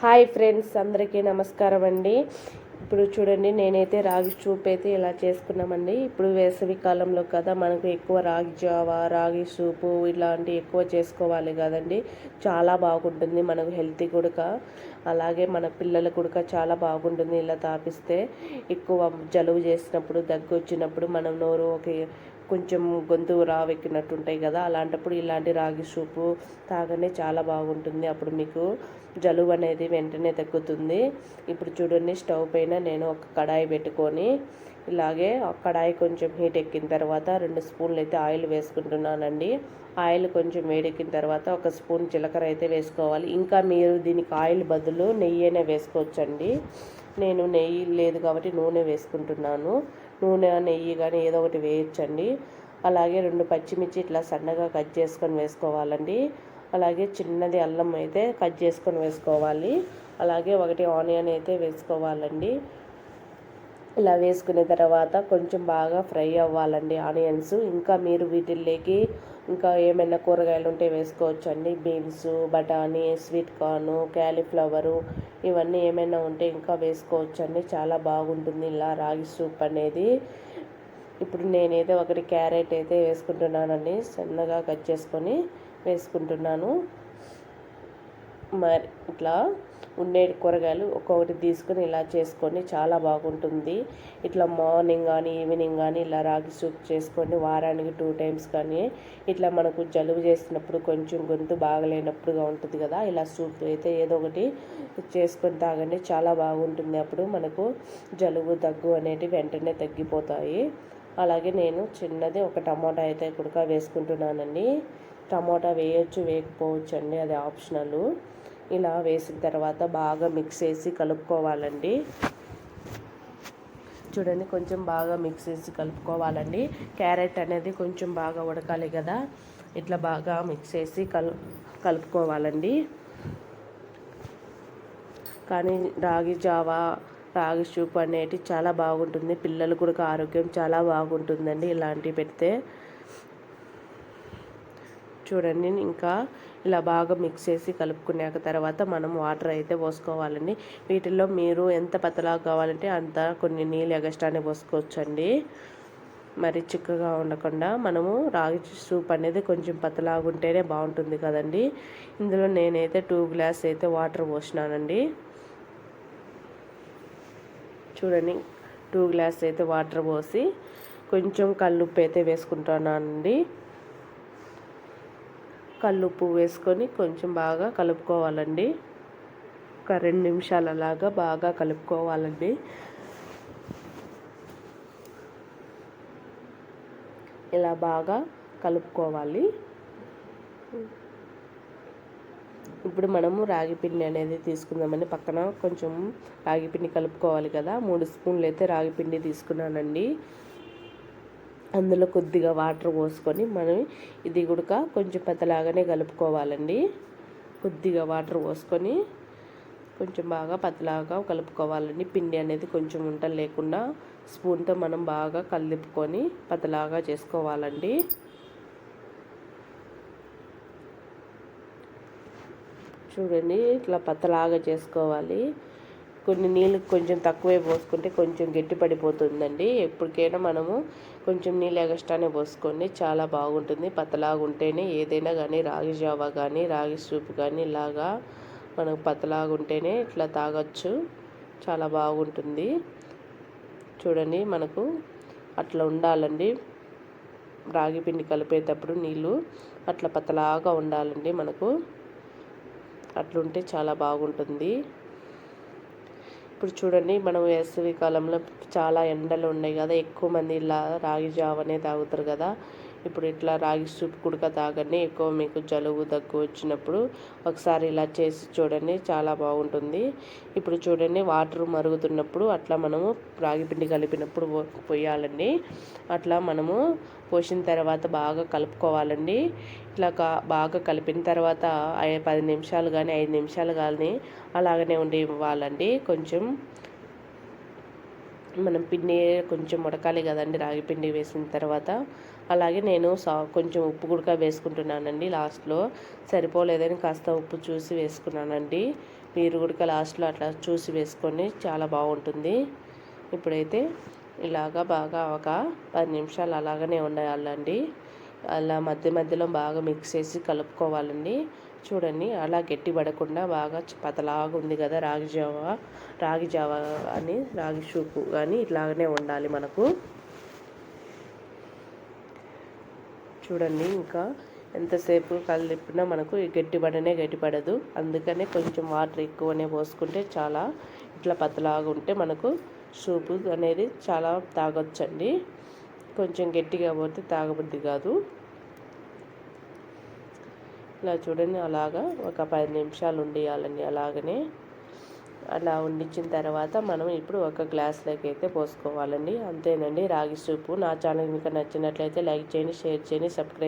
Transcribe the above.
Hi friends అందరికీ నమస్కారం అండి. ఇప్పుడు చూడండి నేనైతే రాగి సూప్ అయితే ఇలా చేసుకున్నామండి. ఇప్పుడు వేసవి కాలంలో కదా మనకు ఎక్కువ రాగి జావా రాగి సూపు ఇలాంటివి ఎక్కువ చేసుకోవాలి కదండి. చాలా బాగుంటుంది మనకు హెల్తీ కూడా అలాగే మన పిల్లలకు కూడా చాలా బాగుంటుంది ఇలా తాపిస్తే. ఎక్కువ జలుబు చేసినప్పుడు దగ్గు వచ్చినప్పుడు మనం నోరు ఒక కొంచెం గొంతు రావెక్కినట్టు ఉంటాయి కదా అలాంటప్పుడు ఇలాంటి రాగి సూపు తాగనే చాలా బాగుంటుంది. అప్పుడు మీకు జలుబు అనేది వెంటనే తగ్గుతుంది. ఇప్పుడు చూడండి స్టవ్ పైన నేను ఒక కడాయి పెట్టుకొని ఇలాగే ఆ కడాయి కొంచెం హీట్ ఎక్కిన తర్వాత రెండు స్పూన్లు అయితే ఆయిల్ వేసుకుంటున్నానండి. ఆయిల్ కొంచెం వేడెక్కిన తర్వాత ఒక స్పూన్ జీలకర్ర అయితే వేసుకోవాలి. ఇంకా మీరు దీనికి ఆయిల్ బదులు నెయ్యి అయినా వేసుకోవచ్చండి. నేను నెయ్యి లేదు కాబట్టి నూనె వేసుకుంటున్నాను. నూనె నెయ్యి కానీ ఏదో ఒకటి వేయచ్చండి. అలాగే రెండు పచ్చిమిర్చి ఇట్లా సన్నగా కట్ చేసుకొని వేసుకోవాలండి. అలాగే చిన్నది అల్లం అయితే కట్ చేసుకొని వేసుకోవాలి. అలాగే ఒకటి ఆనియన్ అయితే వేసుకోవాలండి. ఇలా వేసుకున్న తర్వాత కొంచెం బాగా ఫ్రై అవ్వాలండి ఆనియన్స్. ఇంకా మీరు వీటిల్లోకి ఇంకా ఏమైనా కూరగాయలు ఉంటే వేసుకోవచ్చు అండి బీన్స్ బఠానీ స్వీట్ కార్న్ క్యాలీఫ్లవరు ఇవన్నీ ఏమైనా ఉంటే ఇంకా వేసుకోవచ్చు అండి చాలా బాగుంటుంది ఇలా రాగి సూప్ అనేది. ఇప్పుడు నేనైతే ఒకటి క్యారెట్ అయితే వేసుకుంటున్నానండి. సన్నగా కట్ చేసుకొని వేసుకుంటున్నాను. మరి ఇట్లా ఉండే కూరగాయలు ఒక్కొక్కటి తీసుకొని ఇలా చేసుకొని చాలా బాగుంటుంది. ఇట్లా మార్నింగ్ కానీ ఈవినింగ్ కానీ ఇలా రాగి సూప్ చేసుకొని వారానికి టూ టైమ్స్ కానీ ఇట్లా మనకు జలుబు చేసినప్పుడు కొంచెం గొంతు బాగలేనప్పుడుగా ఉంటుంది కదా ఇలా సూప్ అయితే ఏదో ఒకటి చేసుకొని తాగండి చాలా బాగుంటుంది. అప్పుడు మనకు జలుబు దగ్గు అనేటివి వెంటనే తగ్గిపోతాయి. అలాగే నేను చిన్నది ఒక టమాటా అయితే కుడక వేసుకుంటున్నానండి. టమాటా వేయచ్చు వేయకపోవచ్చు అండి. అది ఆప్షనల్. ఇలా వేసిన తర్వాత బాగా మిక్స్ చేసి కలుపుకోవాలండి. చూడండి కొంచెం బాగా మిక్స్ చేసి కలుపుకోవాలండి. క్యారెట్ అనేది కొంచెం బాగా ఉడకాలి కదా. ఇట్లా బాగా మిక్స్ చేసి కలు కలుపుకోవాలండి. కానీ రాగి జావా రాగి సూప్ అనేటి చాలా బాగుంటుంది. పిల్లలు కూడా ఆరోగ్యం చాలా బాగుంటుందండి ఇలాంటివి పెడితే. చూడండి ఇంకా ఇలా బాగా మిక్స్ చేసి కలుపుకున్నాక తర్వాత మనం వాటర్ అయితే పోసుకోవాలండి. వీటిల్లో మీరు ఎంత పతలా కావాలంటే అంత కొన్ని నీళ్ళు ఎగస్ట్రానే పోసుకోవచ్చండి. మరి చిక్కగా ఉండకుండా మనము రాగి సూప్ అనేది కొంచెం పతలాగా ఉంటేనే బాగుంటుంది కదండి. ఇందులో నేనైతే టూ గ్లాస్ అయితే వాటర్ పోసినానండి. చూడండి టూ గ్లాస్ అయితే వాటర్ పోసి కొంచెం కల్లుప్పు అయితే వేసుకుంటున్నానండి. కల్లుప్పు వేసుకొని కొంచెం బాగా కలుపుకోవాలండి. ఒక రెండు నిమిషాలు అలాగా బాగా కలుపుకోవాలండి. ఇలా బాగా కలుపుకోవాలి. ఇప్పుడు మనము రాగి పిండి అనేది తీసుకుందామని పక్కన కొంచెం రాగి పిండి కలుపుకోవాలి కదా. మూడు స్పూన్లు అయితే రాగి పిండి తీసుకున్నానండి. అందులో కొద్దిగా వాటర్ పోసుకొని మనం ఇది కూడా కొంచెం పెద్దలాగానే కలుపుకోవాలండి. కొద్దిగా వాటర్ పోసుకొని కొంచెం బాగా పతలాగా కలుపుకోవాలండి. పిండి అనేది కొంచెం ఉంట లేకుండా స్పూన్తో మనం బాగా కలుపుకొని పతలాగా చేసుకోవాలండి. చూడండి ఇట్లా పతలాగా చేసుకోవాలి. కొన్ని నీళ్ళు కొంచెం తక్కువే పోసుకుంటే కొంచెం గట్టి పడిపోతుందండి ఎప్పటికైనా మనము కొంచెం నీళ్ళు ఎగస్ట్రానే పోసుకోండి చాలా బాగుంటుంది. పతలాగా ఉంటేనే ఏదైనా కానీ రాగి జావా కానీ రాగి సూప్ కానీ ఇలాగా మనకు పతలాగా ఉంటేనే ఇట్లా తాగొచ్చు. చాలా బాగుంటుంది. చూడండి మనకు అట్లా ఉండాలండి. రాగి పిండి కలిపేటప్పుడు నీళ్ళు అట్లా పతలాగా ఉండాలండి మనకు. అట్లుంటే చాలా బాగుంటుంది. ఇప్పుడు చూడండి మనం వేసవి కాలంలో చాలా ఎండలు ఉన్నాయి కదా ఎక్కువ మంది ఇలా రాగి జావనే తాగుతారు కదా. ఇప్పుడు ఇట్లా రాగి సూప్ కుడక తాగండి ఎక్కువ మీకు జలుబు దగ్గు వచ్చినప్పుడు ఒకసారి ఇలా చేసి చూడండి చాలా బాగుంటుంది. ఇప్పుడు చూడండి వాటర్ మరుగుతున్నప్పుడు అట్లా మనము రాగి పిండి కలిపినప్పుడు పోయాలండి అట్లా మనము పోసిన తర్వాత బాగా కలుపుకోవాలండి. ఇట్లా బాగా కలిపిన తర్వాత పది నిమిషాలు కానీ ఐదు నిమిషాలు కానీ అలాగనే ఉండి ఇవ్వాలండి కొంచెం మనం పిండి కొంచెం ఉడకాలి కదండి రాగి పిండి వేసిన తర్వాత. అలాగే నేను సా కొంచెం ఉప్పు కూడా వేసుకుంటున్నానండి లాస్ట్లో. సరిపోలేదని కాస్త ఉప్పు చూసి వేసుకున్నానండి. మీరు కూడా లాస్ట్లో అట్లా చూసి వేసుకొని చాలా బాగుంటుంది. ఇప్పుడైతే ఇలాగా బాగా ఒక పది నిమిషాలు అలాగనే ఉండాలండి. అలా మధ్య మధ్యలో బాగా మిక్స్ చేసి కలుపుకోవాలండి. చూడండి అలా గట్టి పడకుండా బాగా పతలాగా ఉంది కదా రాగి జావ. రాగి జావ అని రాగి సూపు కానీ ఇట్లాగనే ఉండాలి మనకు. చూడండి ఇంకా ఎంతసేపు కలిపినా మనకు గట్టిపడనే గట్టిపడదు అందుకనే కొంచెం వాటర్ ఎక్కువనే పోసుకుంటే చాలా ఇట్లా పతలాగా ఉంటే మనకు సూపు అనేది చాలా తాగొచ్చండి. కొంచెం గట్టిగా పోతే తాగబుద్ది కాదు. ఇలా చూడండి అలాగా ఒక పది నిమిషాలు ఉండియాలండి అలాగనే. అలా ఉండించిన తర్వాత మనం ఇప్పుడు ఒక గ్లాస్లోకి అయితే పోసుకోవాలండి. అంతేనండి రాగి సూపు. నా ఛానల్ మీకు నచ్చినట్లయితే లైక్ చేయండి షేర్ చేయండి సబ్స్క్రైబ్